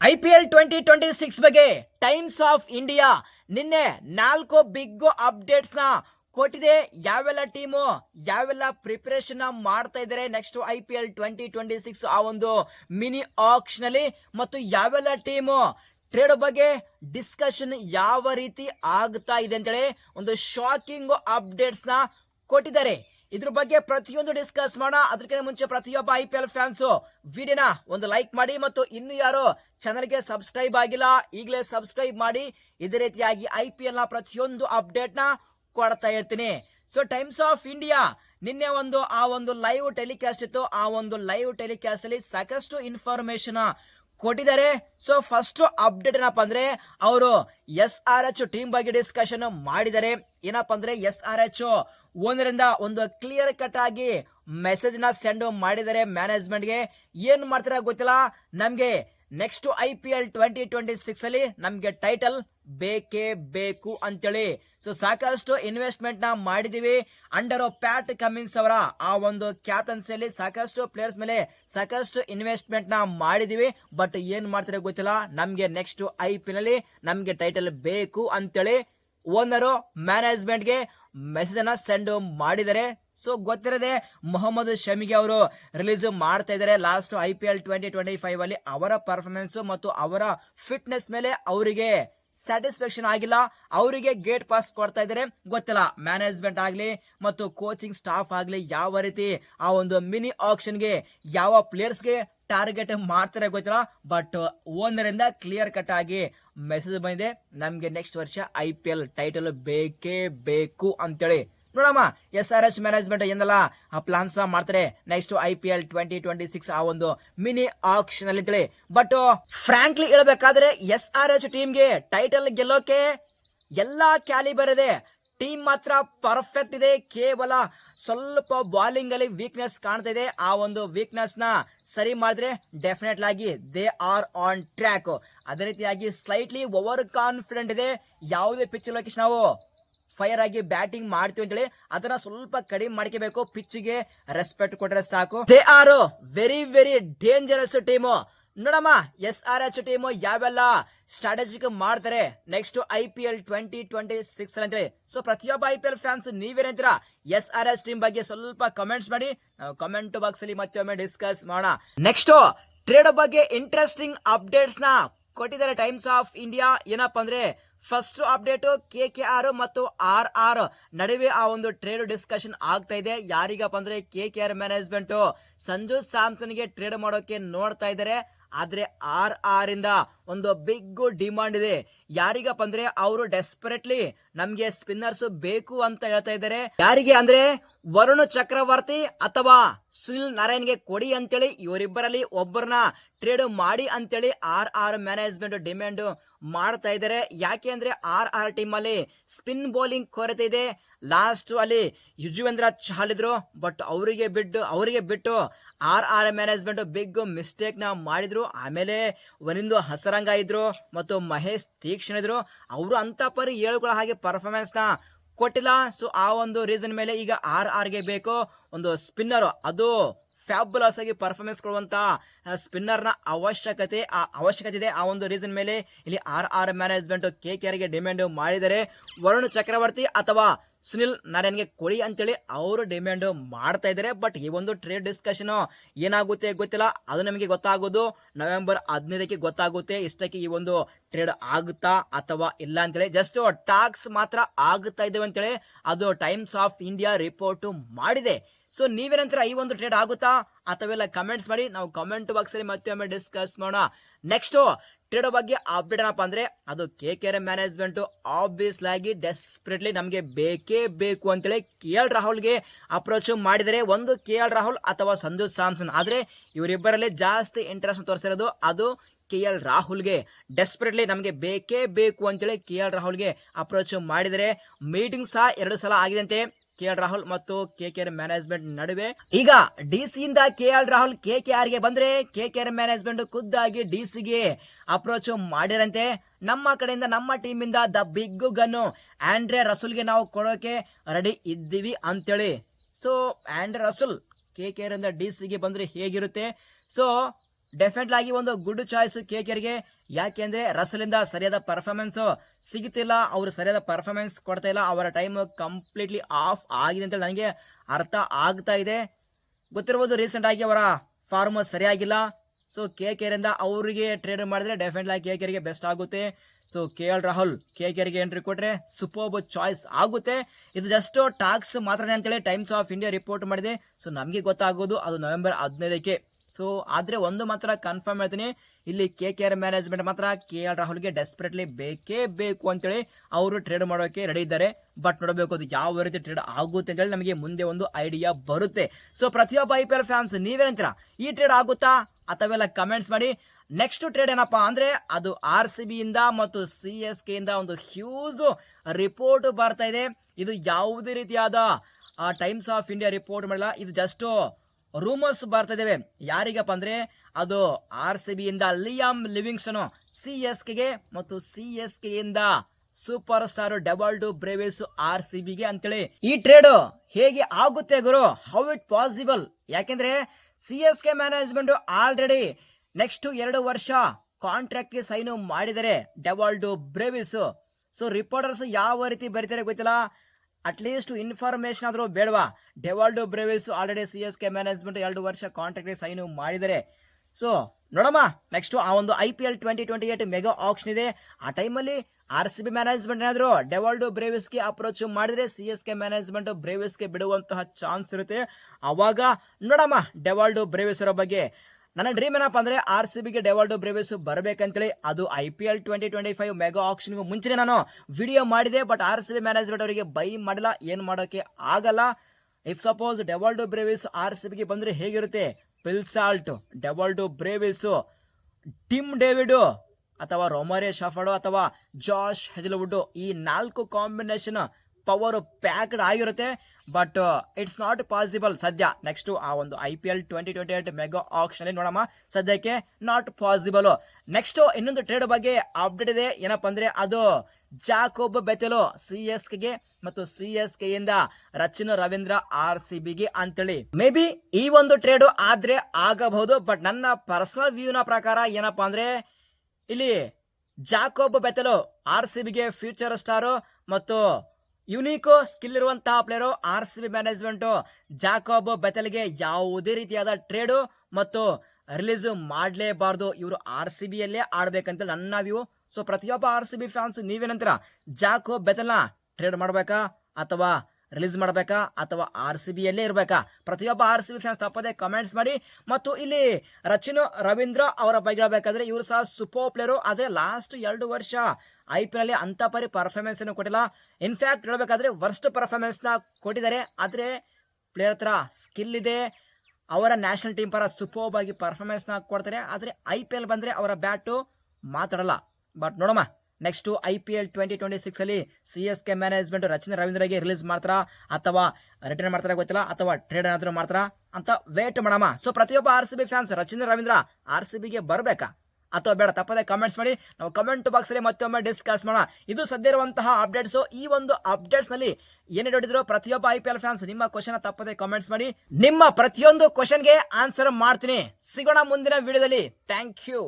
I P L twenty twenty six ಬಗ್ಗೆ Times of India ನಿನ್ನೆ ನಾಲ್ಕು ಬಿಗ್ ಅಪ್ಡೇಟ್ಸ್ನ ಕೊಟ್ಟಿದೆ. ಯಾವೆಲ್ಲ ಟೀಮು ಯಾವೆಲ್ಲ ಪ್ರಿಪರೇಷನ್ ಮಾಡ್ತಾ ಇದ್ದಾರೆ next I P L twenty twenty six ಆ ಒಂದು ಮಿನಿ ಆಕ್ಷನ್ ಅಲ್ಲಿ ಮತ್ತು ಯಾವೆಲ್ಲ ಟೀಮು ಟ್ರೇಡ್ ಬಗ್ಗೆ ಡಿಸ್ಕಷನ್ ಯಾವ ರೀತಿ ಆಗ್ತಾ ಇದೆ ಅಂತೇಳಿ ಒಂದು ಶಾಕಿಂಗ್ ಅಪ್ಡೇಟ್ಸ್ನ ಕೊಟ್ಟಿದ್ದಾರೆ. ಇದ್ರ ಬಗ್ಗೆ ಪ್ರತಿಯೊಂದು ಡಿಸ್ಕಸ್ ಮಾಡೋಣ. ಅದಕ್ಕಿಂತ ಮುಂಚೆ ಪ್ರತಿಯೊಬ್ಬ ಐ ಪಿ ಎಲ್ ಫ್ಯಾನ್ಸ್ ವಿಡಿಯೋನ ಒಂದು ಲೈಕ್ ಮಾಡಿ ಮತ್ತು ಇನ್ನು ಯಾರು ಚಾನಲ್ಗೆ ಸಬ್ಸ್ಕ್ರೈಬ್ ಆಗಿಲ್ಲ, ಈಗಲೇ ಸಬ್ಸ್ಕ್ರೈಬ್ ಮಾಡಿ. ಇದೇ ರೀತಿಯಾಗಿ ಐ ಪಿ ಎಲ್ನ ಪ್ರತಿಯೊಂದು ಅಪ್ಡೇಟ್ನ ಕೊಡ್ತಾ ಇರ್ತೀನಿ. ಸೊ ಟೈಮ್ಸ್ ಆಫ್ ಇಂಡಿಯಾ ನಿನ್ನೆ ಒಂದು, ಆ ಒಂದು ಲೈವ್ ಟೆಲಿಕಾಸ್ಟ್ ಇತ್ತು. ಆ ಒಂದು ಲೈವ್ ಟೆಲಿಕಾಸ್ಟ್ ಅಲ್ಲಿ ಸಾಕಷ್ಟು ಇನ್ಫಾರ್ಮೇಶನ್ ಕೊಟ್ಟಿದ್ದಾರೆ. ಸೊ ಫಸ್ಟ್ ಅಪ್ಡೇಟ್ ಏನಪ್ಪ ಅಂದ್ರೆ, ಅವರು ಎಸ್ ಆರ್ ಎಚ್ ಟೀಮ್ ಬಗ್ಗೆ ಡಿಸ್ಕಷನ್ ಮಾಡಿದ್ದಾರೆ. ಏನಪ್ಪ ಅಂದ್ರೆ, ಎಸ್ ಆರ್ ಎಚ್ ಒಂದರಿಂದ ಒಂದು ಕ್ಲಿಯರ್ ಕಟ್ ಆಗಿ ಮೆಸೇಜ್ನ ಸೆಂಡ್ ಮಾಡಿದ್ದಾರೆ ಮ್ಯಾನೇಜ್ಮೆಂಟ್ಗೆ. ಏನ್ ಮಾಡ್ತಾರೆ ಗೊತ್ತಿಲ್ಲ? ನಮ್ಗೆ next I P L twenty twenty six ಅಲ್ಲಿ ನಮಗೆ ಟೈಟಲ್ ಬೇಕೇ ಬೇಕು ಅಂತೇಳಿ. ಸೊ ಸಾಕಷ್ಟು ಇನ್ವೆಸ್ಟ್ಮೆಂಟ್ನ ಮಾಡಿದೀವಿ. ಅಂಡರ್ ಪ್ಯಾಟ್ ಕಮಿನ್ಸ್ ಅವರ ಆ ಒಂದು ಕ್ಯಾಪ್ಟನ್ಸಿಯಲ್ಲಿ ಸಾಕಷ್ಟು ಪ್ಲೇಯರ್ಸ್ ಮೇಲೆ ಸಾಕಷ್ಟು ಇನ್ವೆಸ್ಟ್ಮೆಂಟ್ನ ಮಾಡಿದೀವಿ. ಬಟ್ ಏನ್ ಮಾಡ್ತಾರೆ ಗೊತ್ತಿಲ್ಲ? ನಮ್ಗೆ ನೆಕ್ಸ್ಟ್ ಐ ಪಿ ಎಲ್ ಅಲ್ಲಿ ನಮ್ಗೆ ಟೈಟಲ್ ಬೇಕು ಅಂತೇಳಿ ಓನರು ಮ್ಯಾನೇಜ್ಮೆಂಟ್ಗೆ ಮೆಸೇಜ್ ಅನ್ನ ಸೆಂಡ್ ಮಾಡಿದರೆ ಸೊ ಗೊತ್ತಿರದೆ ಮೊಹಮ್ಮದ್ ಶಮಿಗೆ ಅವರು ರಿಲೀಸ್ ಮಾಡ್ತಾ ಇದ್ದಾರೆ. Last I P L twenty twenty five ಅಲ್ಲಿ ಅವರ ಪರ್ಫಾರ್ಮೆನ್ಸ್ ಮತ್ತು ಅವರ ಫಿಟ್ನೆಸ್ ಮೇಲೆ ಅವರಿಗೆ ಸ್ಯಾಟಿಸ್ಫ್ಯಾಕ್ಷನ್ ಆಗಿಲ್ಲ. ಅವರಿಗೆ ಗೇಟ್ ಪಾಸ್ ಕೊಡ್ತಾ ಇದ್ದಾರೆ. ಗೊತ್ತಿಲ್ಲ ಮ್ಯಾನೇಜ್ಮೆಂಟ್ ಆಗಲಿ ಮತ್ತು ಕೋಚಿಂಗ್ ಸ್ಟಾಫ್ ಆಗಲಿ ಯಾವ ರೀತಿ ಆ ಒಂದು ಮಿನಿ ಆಕ್ಷನ್ಗೆ ಯಾವ ಪ್ಲೇಯರ್ಸ್ಗೆ ಟಾರ್ಗೆಟ್ ಮಾಡ್ತಾರೆ ಗೊತ್ತಿಲ್ಲ, ಬಟ್ ಒಂದರಿಂದ ಕ್ಲಿಯರ್ ಕಟ್ ಆಗಿ ಮೆಸೇಜ್ ಬಂದಿದೆ. ನಮಗೆ ನೆಕ್ಸ್ಟ್ ವರ್ಷ ಐ ಪಿ ಎಲ್ ಟೈಟಲ್ ಬೇಕೇ ಬೇಕು ಅಂತೇಳಿ. ನೋಡಮ್ಮ ಎಸ್ ಆರ್ ಎಚ್ ಮ್ಯಾನೇಜ್ಮೆಂಟ್ ಆ ಪ್ಲಾನ್ಸ್ ಮಾಡ್ತಾರೆ. Next I P L twenty twenty six ಆ ಒಂದು ಮಿನಿ ಆಕ್ಷನ್ ಅಲ್ಲಿ ಅಂತೇಳಿ. ಬಟ್ ಫ್ರಾಂಕ್ಲಿ ಹೇಳ್ಬೇಕಾದ್ರೆ ಎಸ್ ಆರ್ ಎಚ್ ಟೀಮ್ಗೆ ಟೈಟಲ್ ಗೆಲ್ಲೋಕೆ ಎಲ್ಲಾ ಕ್ಯಾಲಿಬರ್ ಇದೆ. ಟೀಮ್ ಮಾತ್ರ ಪರ್ಫೆಕ್ಟ್ ಇದೆ. ಕೇವಲ ಸ್ವಲ್ಪ ಬಾಲಿಂಗ್ ಅಲ್ಲಿ ವೀಕ್ನೆಸ್ ಕಾಣ್ತಾ ಇದೆ ಆ ಒಂದು ವೀಕ್ನೆಸ್ನ ಸರಿ ಮಾಡಿದ್ರೆ ಡೆಫಿನೆಟ್ ಆಗಿ ದೇ ಆರ್ ಆನ್ ಟ್ರ್ಯಾಕ್ ಅದೇ ರೀತಿಯಾಗಿ ಸ್ಲೈಟ್ಲಿ ಓವರ್ ಕಾನ್ಫಿಡೆಂಟ್ ಇದೆ. ಯಾವುದೇ ಪಿಚ್ ಲೊಕೇಶನ್ ನಾವು ಫೈರ್ ಆಗಿ ಬ್ಯಾಟಿಂಗ್ ಮಾಡ್ತೀವಿ ಅಂತೇಳಿ ಅದನ್ನ ಸ್ವಲ್ಪ ಕಡಿಮೆ ಮಾಡ್ಕೋಬೇಕು. ಪಿಚ್ಗೆ ರೆಸ್ಪೆಕ್ಟ್ ಕೊಟ್ಟರೆ ಸಾಕು. They are very very dangerous team ನೋಡಮ್ಮ ಎಸ್ ಆರ್ ಎಚ್ ಟೀಮು ಯಾವೆಲ್ಲ ಸ್ಟ್ರಾಟಜಿಕ್ ಮಾಡ್ತಾರೆ next I P L twenty twenty six ಅಂತೇಳಿ ಸೊ ಪ್ರತಿಯೊಬ್ಬ ಐ ಪಿ ಎಲ್ ಫ್ಯಾನ್ಸ್ ನೀವೇನಂತೀರಾ ಎಸ್ ಆರ್ ಎಸ್ ಟೀಮ್ ಬಗ್ಗೆ ಸ್ವಲ್ಪ ಕಮೆಂಟ್ಸ್ ಮಾಡಿ. ನಾವು ಕಮೆಂಟ್ ಬಾಕ್ಸ್ ಅಲ್ಲಿ ಮತ್ತೊಮ್ಮೆ ಡಿಸ್ಕಸ್ ಮಾಡೋಣ. ನೆಕ್ಸ್ಟ್ ಟ್ರೇಡ್ ಬಗ್ಗೆ ಇಂಟ್ರೆಸ್ಟಿಂಗ್ ಅಪ್ಡೇಟ್ಸ್ನ ಕೊಟ್ಟಿದ್ದಾರೆ ಟೈಮ್ಸ್ ಆಫ್ ಇಂಡಿಯಾ ಏನಪ್ಪಾ ಅಂದ್ರೆ first update K K R ಮತ್ತು ಆರ್ ಆರ್ ನಡುವೆ ಆ ಒಂದು ಟ್ರೇಡ್ ಡಿಸ್ಕಷನ್ ಆಗ್ತಾ ಇದೆ. ಯಾರಿಗಪ್ಪ ಅಂದ್ರೆ K K R management Sanju ಸ್ಯಾಮ್ಸನ್ಗೆ trade ಮಾಡೋಕೆ ನೋಡ್ತಾ ಇದ್ದಾರೆ. ಆದ್ರೆ ಆರ್ ಆರ್ ಇಂದ ಒಂದು ಬಿಗ್ ಡಿಮಾಂಡ್ ಇದೆ. ಯಾರಿಗಪ್ಪ ಅಂದ್ರೆ ಅವರು ಡೆಸ್ಪರೇಟ್ಲಿ ನಮ್ಗೆ ಸ್ಪಿನ್ನರ್ಸ್ ಬೇಕು ಅಂತ ಹೇಳ್ತಾ ಇದ್ದಾರೆ. ಯಾರಿಗೆ ಅಂದ್ರೆ ವರುಣ್ ಚಕ್ರವರ್ತಿ ಅಥವಾ ಸುನಿಲ್ ನಾರಾಯಣ್ಗೆ ಕೊಡಿ ಅಂತೇಳಿ ಇವರಿಬ್ಬರಲ್ಲಿ ಒಬ್ಬರನ್ನ ಟ್ರೇಡ್ ಮಾಡಿ ಅಂತೇಳಿ ಆರ್ ಆರ್ ಮ್ಯಾನೇಜ್ಮೆಂಟ್ ಡಿಮ್ಯಾಂಡ್ ಮಾಡ್ತಾ ಇದ್ದಾರೆ ಯಾಕೆ ಅಂದ್ರೆ ಆರ್ ಆರ್ ಟೀಮ್ ಅಲ್ಲಿ ಸ್ಪಿನ್ ಬೌಲಿಂಗ್ ಕೊರತೆ ಇದೆ. ಲಾಸ್ಟ್ ಅಲ್ಲಿ ಯುಜುವೇಂದ್ರ ಚಹಲ್ ಇದ್ರು ಬಟ್ ಅವರಿಗೆ ಬಿಟ್ಟು ಅವರಿಗೆ ಬಿಟ್ಟು ಆರ್ ಆರ್ ಮ್ಯಾನೇಜ್ಮೆಂಟ್ ಬಿಗ್ ಮಿಸ್ಟೇಕ್ನ ಮಾಡಿದ್ರು. ಆಮೇಲೆ ವನಿಂದು ಹಸರಂಗ ಇದ್ರು ಮತ್ತು ಮಹೇಶ್ ತೀಕ್ಷ್ಣ ಇದ್ರು. ಅವರು ಅಂತ ಪರಿ ಹೇಳ್ಕೊಳ್ಳೋ ಹಾಗೆ ಪರ್ಫಾರ್ಮೆನ್ಸ್ನ ಕೊಟ್ಟಿಲ್ಲ. ಸೊ ಆ ಒಂದು ರೀಸನ್ ಮೇಲೆ ಈಗ ಆರ್ ಆರ್ಗೆ ಬೇಕು. ಒಂದು ಸ್ಪಿನ್ನರ್ ಅದು ಫ್ಯಾಬುಲಸ್ ಆಗಿ ಪರ್ಫಾರ್ಮೆನ್ಸ್ ಕೊಡುವಂತ ಸ್ಪಿನ್ನರ್ನ ಅವಶ್ಯಕತೆ, ಆ ಅವಶ್ಯಕತೆ ಇದೆ ಆ ಒಂದು ರೀಸನ್ ಮೇಲೆ ಇಲ್ಲಿ R R management K K ಆರ್ಗೆ demand ಮಾಡಿದರೆ, ವರುಣ್ ಚಕ್ರವರ್ತಿ ಅಥವಾ ಸುನಿಲ್ ನಾರಾಯಣ್ಗೆ ಕೊಡಿ ಅಂತೇಳಿ ಅವರು ಡಿಮ್ಯಾಂಡ್ ಮಾಡ್ತಾ ಇದ್ದಾರೆ. ಬಟ್ ಈ ಒಂದು ಟ್ರೇಡ್ ಡಿಸ್ಕಷನ್ ಏನಾಗುತ್ತೆ ಗೊತ್ತಿಲ್ಲ. ಅದು ನಮಗೆ ಗೊತ್ತಾಗೋದು. ನವೆಂಬರ್ ಹದಿನೈದಕ್ಕೆ ಗೊತ್ತಾಗುತ್ತೆ ಇಷ್ಟಕ್ಕೆ ಈ ಒಂದು ಟ್ರೇಡ್ ಆಗುತ್ತಾ ಅಥವಾ ಇಲ್ಲ ಅಂತೇಳಿ. ಜಸ್ಟ್ ಟಾಕ್ಸ್ ಮಾತ್ರ ಆಗುತ್ತಾ ಇದ್ದೇವೆ ಅಂತೇಳಿ ಅದು ಟೈಮ್ಸ್ ಆಫ್ ಇಂಡಿಯಾ ರಿಪೋರ್ಟ್ ಮಾಡಿದೆ. ಸೊ ನೀವೇನಂತೀರ ಈ ಒಂದು ಟ್ರೇಡ್ ಆಗುತ್ತಾ? ಅಥವಾ ಕಮೆಂಟ್ಸ್ ಮಾಡಿ. ನಾವು ಕಮೆಂಟ್ ಬಾಕ್ಸ್ ಅಲ್ಲಿ ಮತ್ತೆ ಡಿಸ್ಕಸ್ ಮಾಡೋಣ. ನೆಕ್ಸ್ಟ್ ಟ್ರೇಡ್ ಬಗ್ಗೆ ಅಪ್ಡೇಟ್ ಏನಪ್ಪ ಅಂದ್ರೆ, ಅದು ಕೆ ಕೆ ಮ್ಯಾನೇಜ್ಮೆಂಟ್ ಆಬ್ವಿಯಸ್ಲಿ ಆಗಿ ಡೆಸ್ಪರೇಟ್ಲಿ ನಮಗೆ ಬೇಕೇ ಬೇಕು ಅಂತೇಳಿ ಕೆ ಎಲ್ ರಾಹುಲ್ಗೆ ಅಪ್ರೋಚ್ ಮಾಡಿದರೆ, ಒಂದು ಕೆ ಎಲ್ ರಾಹುಲ್ ಅಥವಾ ಸಂಜು ಸ್ಯಾಮ್ಸನ್. ಆದ್ರೆ, ಇವರಿಬ್ಬರಲ್ಲಿ ಜಾಸ್ತಿ ಇಂಟ್ರೆಸ್ಟ್ ತೋರಿಸಿರೋದು ಅದು ಕೆ ಎಲ್ ರಾಹುಲ್ಗೆ. ಡೆಸ್ಪರೇಟ್ಲಿ ನಮಗೆ ಬೇಕೇ ಬೇಕು ಅಂತೇಳಿ ಕೆ ಎಲ್ ರಾಹುಲ್ಗೆ ಅಪ್ರೋಚ್ ಮಾಡಿದರೆ ಮೀಟಿಂಗ್ ಸಹ ಎರಡು ಸಲ ಆಗಿದಂತೆ ಕೆ ಎಲ್ ರಾಹುಲ್ ಮತ್ತು ಕೆ ಕೆ ಆರ್ ಮ್ಯಾನೇಜ್ಮೆಂಟ್ ನಡುವೆ. ಈಗ ಡಿ ಸಿ ಇಂದ K L Rahul K K ಆರ್ಗೆ ಬಂದ್ರೆ ಕೆ ಕೆ ಆರ್ ಮ್ಯಾನೇಜ್ಮೆಂಟ್ ಖುದ್ದಾಗಿ ಡಿ ಗೆ ಅಪ್ರೋಚ್ ಮಾಡಿರಂತೆ. ನಮ್ಮ ಕಡೆಯಿಂದ ನಮ್ಮ ಟೀಮ್ ಇಂದ ದ ಬಿಗ್ ಗನ್ನು ಆಂಡ್ರೆ ರಸೂಲ್ಗೆ ನಾವು ಕೊಡೋಕೆ ರೆಡಿ ಇದ್ದೀವಿ ಅಂತೇಳಿ. So Andre Russell K K R ಇಂದ ಡಿ ಗೆ ಬಂದ್ರೆ ಹೇಗಿರುತ್ತೆ? ಸೊ ಡೆಫಿನೆಟ್ಲಾಗಿ ಒಂದು ಗುಡ್ ಚಾಯ್ಸ್ ಕೆ ಕೆ ಗೆ ಯಾಕೆಂದ್ರೆ ರಸಲಿಂದ ಸರಿಯಾದ ಪರ್ಫಾರ್ಮೆನ್ಸ್ ಸಿಗುತ್ತಿಲ್ಲ. ಅವರು ಸರಿಯಾದ ಪರ್ಫಾರ್ಮೆನ್ಸ್ ಕೊಡ್ತಾ ಇಲ್ಲ. ಅವರ ಟೈಮ್ ಕಂಪ್ಲೀಟ್ಲಿ ಆಫ್ ಆಗಿದೆ ಅಂತೇಳಿ ನನಗೆ ಅರ್ಥ ಆಗ್ತಾ ಇದೆ. ಗೊತ್ತಿರ್ಬೋದು ರೀಸೆಂಟ್ ಆಗಿ ಅವರ ಫಾರ್ಮ್ ಸರಿಯಾಗಿಲ್ಲ. ಸೊ ಕೆ ಕೆರಿಂದ ಅವರಿಗೆ ಟ್ರೇಡ್ ಮಾಡಿದ್ರೆ ಡೆಫಿನೆಟ್ಲಿ ಕೆ ಕೆರಿಗೆ ಬೆಸ್ಟ್ ಆಗುತ್ತೆ. So K L Rahul K ಕೆರಿಗೆ entry ಕೊಟ್ಟರೆ ಸೂಪರ್ಬ್ ಚಾಯ್ಸ್ ಆಗುತ್ತೆ. ಇದು ಜಸ್ಟ್ ಟಾಕ್ಸ್ ಮಾತ್ರನೇ ಅಂತೇಳಿ ಟೈಮ್ಸ್ ಆಫ್ ಇಂಡಿಯಾ ರಿಪೋರ್ಟ್ ಮಾಡಿದೆ. ಸೊ ನಮಗೆ ಗೊತ್ತಾಗೋದು ಅದು ನವೆಂಬರ್ ಹದಿನೈದಕ್ಕೆ. ಸೊ ಆದ್ರೆ ಒಂದು ಮಾತ್ರ ಕನ್ಫರ್ಮ್ ಹೇಳ್ತೀನಿ. ಇಲ್ಲಿ ಕೆ ಕೆ ಆರ್ ಮ್ಯಾನೇಜ್ಮೆಂಟ್ ಮಾತ್ರ ಕೆ ಎಲ್ ರಾಹುಲ್ಗೆ ಡೆಸ್ಪರೇಟ್ಲಿ ಬೇಕೇ ಬೇಕು ಅಂತೇಳಿ ಅವರು ಟ್ರೇಡ್ ಮಾಡೋಕೆ ರೆಡಿ ಇದ್ದಾರೆ. ಬಟ್ ನೋಡಬೇಕು ಅದು ಯಾವ ರೀತಿ ಟ್ರೇಡ್ ಆಗುತ್ತೆ ಅಂತೇಳಿ ನಮಗೆ ಮುಂದೆ ಒಂದು ಐಡಿಯಾ ಬರುತ್ತೆ. ಸೊ ಪ್ರತಿಯೊಬ್ಬ ಐ ಪಿ ಎಲ್ ಫ್ಯಾನ್ಸ್ ನೀವೇನಂತೀರಾ ಈ ಟ್ರೇಡ್ ಆಗುತ್ತಾ? ಅಥವೆಲ್ಲ ಕಮೆಂಟ್ಸ್ ಮಾಡಿ. ನೆಕ್ಸ್ಟ್ ಟ್ರೇಡ್ ಏನಪ್ಪಾ ಅಂದ್ರೆ ಅದು ಆರ್ ಸಿ ಬಿಯಿಂದ ಮತ್ತು ಸಿ ಎಸ್ ಕೆ ಇಂದ ಒಂದು ಹ್ಯೂಜ್ ರಿಪೋರ್ಟ್ ಬರ್ತಾ ಇದೆ. ಇದು ಯಾವುದೇ ರೀತಿಯಾದ ಟೈಮ್ಸ್ ಆಫ್ ಇಂಡಿಯಾ ರಿಪೋರ್ಟ್ ಮಾಡಲ್ಲ. ಇದು ಜಸ್ಟ್ ರೂಮರ್ಸ್ ಬರ್ತಾ ಇದಾವೆ. ಯಾರಿಗಪ್ಪ ಅಂದ್ರೆ ಅದು ಆರ್ ಸಿ ಬಿ ಇಂದ ಲಿಯಾಮ್ ಲಿವಿಂಗ್ಸ್ಟನ್ ಸಿ ಎಸ್ ಕೆಗೆ ಮತ್ತು ಸಿ ಎಸ್ ಕೆ ಇಂದ super star Dewald Brevis R C ಬಿಗೆ ಅಂತೇಳಿ. ಈ ಟ್ರೇಡ್ ಹೇಗೆ ಆಗುತ್ತೆ ಗುರು? ಹೌ ಇಟ್ ಪಾಸಿಬಲ್ ಯಾಕೆಂದ್ರೆ C S K management already next ಎರಡು ವರ್ಷ ಕಾಂಟ್ರಾಕ್ಟ್ಗೆ ಸೈನ್ ಮಾಡಿದರೆ Dewald Brevis so reporters ಯಾವ ರೀತಿ ಬರೀತಾರೆ ಗೊತ್ತಿಲ್ಲ? ಅಟ್ಲೀಸ್ಟ್ ಇನ್ಫಾರ್ಮೇಶನ್ ಆದರೂ ಬೇಡವಾ? Dewald Brevis already C S K management ಎರಡು ವರ್ಷ ಕಾಂಟ್ರಾಕ್ಟ್ ಸೈನ್ ಮಾಡಿದರೆ ಸೊ ನೋಡಮ್ಮ ನೆಕ್ಸ್ಟ್ ಆ ಒಂದು I P L twenty twenty eight mega auction ಇದೆ. ಆ ಟೈಮಲ್ಲಿ ಆರ್ ಸಿ ಬಿ ಮ್ಯಾನೇಜ್ಮೆಂಟ್ ಏನಾದರೂ ಡೆವಾಲ್ಡು ಬ್ರೇವಿಸ್ಗೆ ಅಪ್ರೋಚ್ ಮಾಡಿದ್ರೆ ಸಿ ಎಸ್ ಕೆ ಮ್ಯಾನೇಜ್ಮೆಂಟ್ ಬ್ರೇವಿಸ್ಗೆ ಬಿಡುವಂತಹ ಚಾನ್ಸ್ ಇರುತ್ತೆ. ಆವಾಗ ನೋಡಮ್ಮ, ಡೆವಾಲ್ಡ್ ಬ್ರೇವಿಸ್ ಅವರ ಬಗ್ಗೆ. ನನ್ನ ಡ್ರೀಮ್ ಏನಪ್ಪ ಅಂದ್ರೆ ಆರ್ ಸಿ ಬಿಗೆ ಡೆವಾಲ್ಡೋ ಬ್ರೇವಿಸ್ ಬರಬೇಕಂತೇಳಿ. ಅದು I P L twenty twenty five mega auction ಮುಂಚೆ ನಾನು ವಿಡಿಯೋ ಮಾಡಿದೆ but R C B management ಅವರಿಗೆ ಬೈ ಮಾಡಲ್ಲ, ಏನು ಮಾಡೋಕೆ ಆಗಲ್ಲ. If suppose Dewald Brevis R C ಬಿಗೆ ಬಂದ್ರೆ ಹೇಗಿರುತ್ತೆ? ಪಿಲ್ಸಾಲ್ಟ್ ಡೆವಾಲ್ಡೋ ಬ್ರೇವಿಸ್ ಟಿಮ್ ಡೇವಿಡ್ ಅಥವಾ ರೊಮರೆ ಶಫರ್ಡೋ ಅಥವಾ ಜಾಶ್ ಹೆಜಲ್ವುಡ್ ಈ ನಾಲ್ಕು ಕಾಂಬಿನೇಷನ್ ಪವರ್ ಪ್ಯಾಕ್ಡ್ ಆಗಿರುತ್ತೆ, ಬಟ್ ಇಟ್ಸ್ ನಾಟ್ ಪಾಸಿಬಲ್ ಸದ್ಯ. ನೆಕ್ಸ್ಟ್ ಆ ಒಂದು I P L twenty twenty eight mega auction ನೋಡಮ್ಮ. ಸದ್ಯಕ್ಕೆ ನಾಟ್ ಪಾಸಿಬಲ್ ನೆಕ್ಸ್ಟ್ ಇನ್ನೊಂದು ಟ್ರೇಡ್ ಬಗ್ಗೆ ಅಪ್ಡೇಟ್ ಇದೆ. ಏನಪ್ಪ ಅಂದ್ರೆ, ಅದು ಜಾಕೋಬ್ ಬೆತೆಲು ಸಿ ಎಸ್ ಕೆಗೆ ಮತ್ತು ಸಿ ಎಸ್ ಕೆ ಇಂದ ರಚಿನ್ ರವೀಂದ್ರ ಆರ್ ಸಿ ಬಿಗೆ ಅಂತೇಳಿ. ಮೇ ಬಿ ಈ ಒಂದು ಟ್ರೇಡ್ ಆದ್ರೆ ಆಗಬಹುದು ಬಟ್ ನನ್ನ ಪರ್ಸನಲ್ ವ್ಯೂನ ಪ್ರಕಾರ ಏನಪ್ಪ ಅಂದ್ರೆ, ಇಲ್ಲಿ ಜಾಕೋಬ್ ಬೆತೆಲು ಆರ್ ಸಿ ಬಿಗೆ ಫ್ಯೂಚರ್ ಸ್ಟಾರು ಮತ್ತು ಯುನೀಕೋ ಸ್ಕಿಲ್ ಇರುವಂತಹ player R C B management Jacob ಬೆತಲ್ಗೆ ಯಾವುದೇ ರೀತಿಯಾದ ಟ್ರೇಡು ಮತ್ತು ರಿಲೀಸ್ ಮಾಡಲೇಬಾರ್ದು. ಇವರು ಆರ್ ಸಿ ಬಿಯಲ್ಲೇ ಆಡಬೇಕಂತ ನನ್ನ ವ್ಯೂ ಸೊ ಪ್ರತಿಯೊಬ್ಬ ಆರ್ ಸಿ ಬಿ ಫ್ಯಾನ್ಸ್ ನೀವೇನಂತೀರ? ಜಾಕೋಬ್ ಬೆತಲ್ನ ಟ್ರೇಡ್ ಮಾಡಬೇಕಾ ಅಥವಾ ರಿಲೀಸ್ ಮಾಡಬೇಕಾ ಅಥವಾ ಆರ್ ಸಿ ಬಿಯಲ್ಲೇ ಇರಬೇಕಾ? ಪ್ರತಿಯೊಬ್ಬ ಆರ್ ಸಿ ಬಿ ಫ್ಯಾನ್ಸ್ ತಪ್ಪದೆ ಕಮೆಂಟ್ಸ್ ಮಾಡಿ ಮತ್ತು ಇಲ್ಲಿ ರಚಿನ್ ರವೀಂದ್ರ ಅವರ ಬಗ್ಗೆ ಹೇಳಬೇಕಾದ್ರೆ ಇವರು ಸಹ ಸೂಪರ್ ಪ್ಲೇಯರು ಆದರೆ ಲಾಸ್ಟ್ ಎರಡು ವರ್ಷ ಐ ಪಿ ಎಲ್ ಅಂತ ಪರಿ ಪರ್ಫಾರ್ಮೆನ್ಸ್ ಅನ್ನು ಕೊಟ್ಟಿಲ್ಲ. ಇನ್ಫ್ಯಾಕ್ಟ್ ಹೇಳಬೇಕಾದ್ರೆ ವರ್ಸ್ಟ್ ಪರ್ಫಾರ್ಮೆನ್ಸ್ನ ಕೊಟ್ಟಿದ್ದಾರೆ. ಆದರೆ ಪ್ಲೇಯರ್ ಹತ್ರ ಸ್ಕಿಲ್ ಇದೆ. ಅವರ ನ್ಯಾಷನಲ್ ಟೀಮ್ ಪರ ಸೂಪರ್ಬ್ ಆಗಿ ಪರ್ಫಾರ್ಮೆನ್ಸ್ನ ಕೊಡ್ತಾರೆ. ಆದರೆ ಐ ಪಿ ಎಲ್ ಬಂದರೆ ಅವರ ಬ್ಯಾಟು ಮಾತಾಡಲ್ಲ. ಬಟ್ ನೋಡಮ್ಮ. Next I P L twenty twenty ಸಿಕ್ಸಲ್ಲಿ C S K management ರಚನೆ ರವೀಂದ್ರಗೆ ರಿಲೀಸ್ ಮಾಡ್ತಾರಾ ಅಥವಾ ರಿಟರ್ನ್ ಮಾಡ್ತಾರ ಗೊತ್ತಿಲ್ಲ, ಅಥವಾ ಟ್ರೇಡ್ ಏನಾದರೂ ಮಾಡ್ತಾರಾ ಅಂತ ವೇಟ್ ಮಾಡಮ್ಮ ಸೊ ಪ್ರತಿಯೊಬ್ಬ ಆರ್ ಸಿ ಬಿ ಫ್ಯಾನ್ಸ್ ರಚನೆ ರವೀಂದ್ರ ಆರ್ ಸಿ ಬಿಗೆ ಬರಬೇಕಾ? ಅಥವಾ ಬೇಡ, ತಪ್ಪದೆ ಕಮೆಂಟ್ಸ್ ಮಾಡಿ, ನಾವು ಕಮೆಂಟ್ ಬಾಕ್ಸ್ ಅಲ್ಲಿ ಮತ್ತೊಮ್ಮೆ ಡಿಸ್ಕಸ್ ಮಾಡೋಣ. ಇದು ಸದ್ಯ ಇರುವಂತಹ ಅಪ್ಡೇಟ್ಸ್ ಈ ಒಂದು ಅಪ್ಡೇಟ್ಸ್ನಲ್ಲಿ ಏನೇ ನೋಡಿದ್ರು? ಪ್ರತಿಯೊಬ್ಬ ಐ ಪಿ ಎಲ್ ಫ್ಯಾನ್ಸ್ ನಿಮ್ಮ ಕ್ವಶನ್ ತಪ್ಪದೆ ಕಮೆಂಟ್ಸ್ ಮಾಡಿ, ನಿಮ್ಮ ಪ್ರತಿಯೊಂದು ಕ್ವಶನ್ಗೆ ಆನ್ಸರ್ ಮಾಡ್ತೀನಿ. ಸಿಗೋಣ ಮುಂದಿನ ವಿಡಿಯೋದಲ್ಲಿ ಥ್ಯಾಂಕ್ ಯು